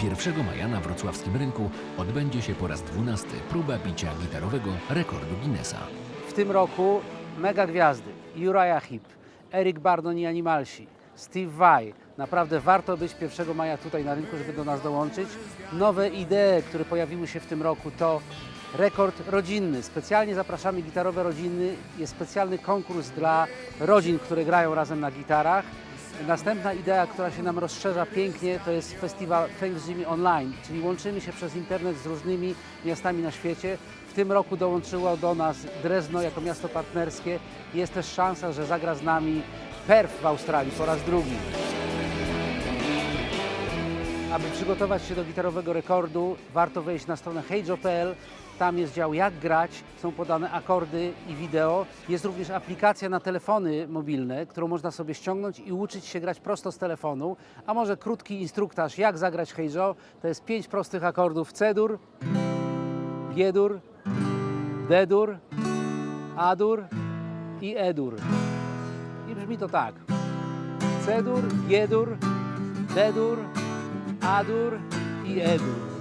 Pierwszego maja na wrocławskim rynku odbędzie się po raz dwunasty próba bicia gitarowego rekordu Guinnessa. W tym roku mega gwiazdy. Uriah Heep, Eric Bardon i Animalsi, Steve Vai. Naprawdę warto być 1 maja tutaj na rynku, żeby do nas dołączyć. Nowe idee, które pojawiły się w tym roku to rekord rodzinny. Specjalnie zapraszamy gitarowe rodziny. Jest specjalny konkurs dla rodzin, które grają razem na gitarach. Następna idea, która się nam rozszerza pięknie, to jest festiwal Thanks Jimmy Online, czyli łączymy się przez internet z różnymi miastami na świecie. W tym roku dołączyło do nas Drezno jako miasto partnerskie. Jest też szansa, że zagra z nami Perth w Australii po raz drugi. Aby przygotować się do gitarowego rekordu, warto wejść na stronę heyjo.pl. Tam jest dział jak grać, są podane akordy i wideo. Jest również aplikacja na telefony mobilne, którą można sobie ściągnąć i uczyć się grać prosto z telefonu. A może krótki instruktaż jak zagrać heyjo. To jest pięć prostych akordów C-dur, G-dur, D-dur, A-dur i E-dur. I brzmi to tak. C-dur, G-dur, D-dur, A-dur i E-dur.